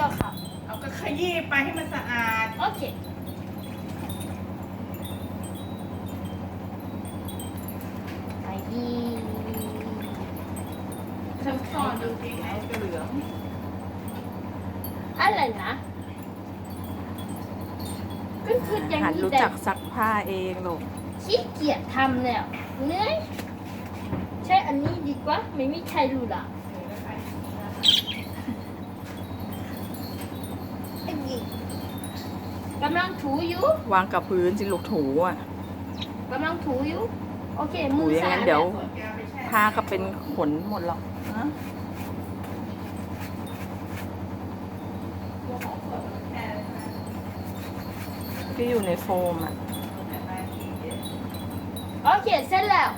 ต่อครับเอาก็ขยี้ไปให้มันสะอาด โอเค ไปดีทำซอนดูสิไหนจะเหลืองอะไรนะ ก็คืออย่างหัดนี้รู้แต่จักซักผ้าเองลูกขี้เกียจทำแล้วเหนื่อยใช่อันนี้ดีกว่า ไม่มีใครรู้ละไอ้นี่ กำลังถูอยู่วางกับพื้นสิลูกถูอะกำลังถูอยู่ โอเคถูมืออย่างสานั้มนเดี๋ยวส่วนแกไปแช่ผ้าก็เป็นขนหมดหรอกฮะตัวของส่วนมันแช่เลยนะที่อยู่ในโฟมอะแต่บางทีเนี่ยโอเคเสร็จแล้ว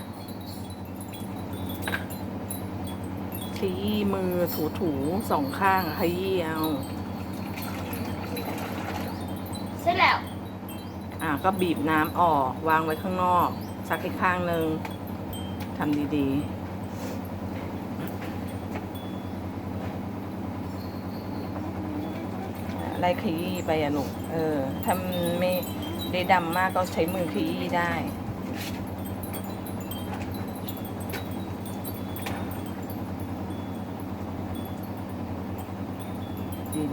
ขยี้มือถูถูๆสองข้างขยี้เอา เสร็จแล้ว อะก็บีบน้ำออกวางไว้ข้างนอกซักอีกข้างหนึ่งทำดีๆไล่ขยี้ไปอะลูกเออถ้าไม่ได้ดำมากก็ใช้มือขยี้ได้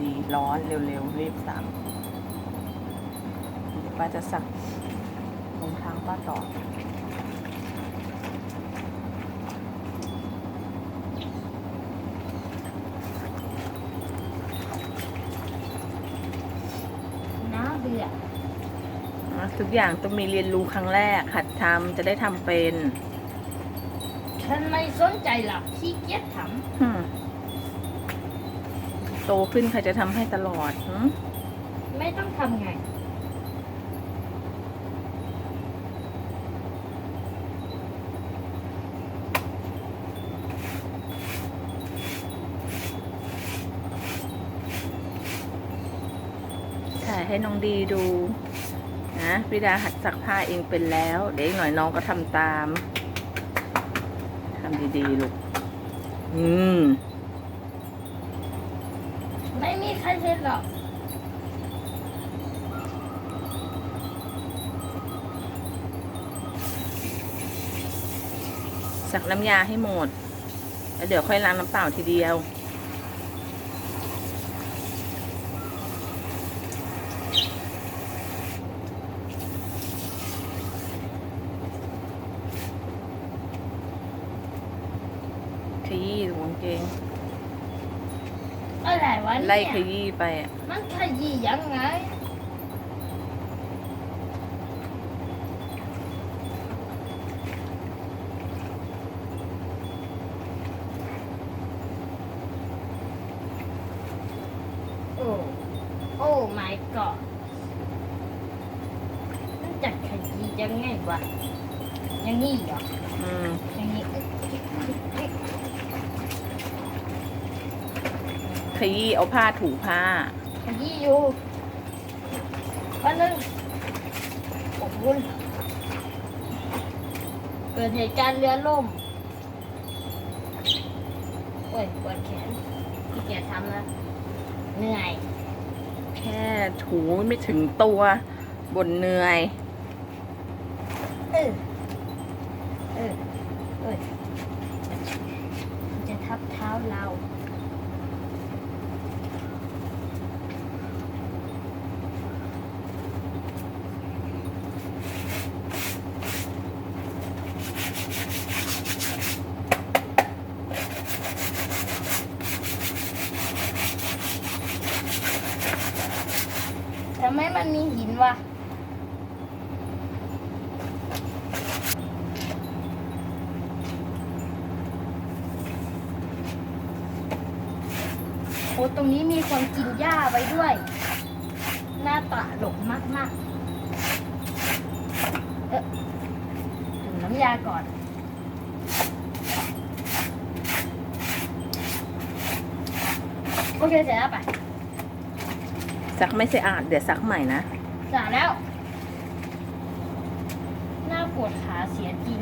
ดีๆ ร้อนเร็วๆ รีบสั่ง ป้าจะสั่งรองเท้าป้าต่อน้าเบื่ออะทุกอย่างต้องมีเรียนรู้ครั้งแรก หัดทำจะได้ทำเป็นฉันไม่สนใจหรอกขี้เกียจทฮึ่มโตขึ้นใครจะทำให้ตลอดหึำไม่ต้องทำไง ให้น้องดีดูนะพี่ดาหัดซักผ้าเองเป็นแล้ว เดี๋ยวอีกหน่อยน้องก็ทำตามทำดีๆลูก อืม ไม่มีใครเห็นหรอกสักน้ำยาให้หมด แล้วเดี๋ยวค่อยล้างน้ำเปล่าทีเดียว ขยี้ดูกาง เกงอะไรวะเนี่ยไล่ขยี้ไปอะมันขยี้ยังไงโอ้โอ้ my god มันจะขยี้ยังไงวะอย่างนี้เหรออืมอย่างนี้อึ๊กอึ๊กอึ๊กอึ๊ก ขยี้เอาผ้าถูผ้า ขยี้อยู่วันนึงโอ้โหเกิดเหตุการณ์เรือล่ม โอ้ยปวดแขนพี่เกียจทำนะเหนื่อย แค่ถูไม่ถึงตัวบนเหนื่อยเออเออเออมันจะทับเท้าเรา ทำไมมันมีหินวะโอ้ตรงนี้มีคนกินหญ้าไว้ด้วย หน้าตาหลกมากมากเออถึงน้ำยาก่อนโอเคเสร็จแล้วไป ซักไม่สะอาดเดี๋ยวซักใหม่นะ สาแล้ว หน้าปวดขาเสียจริง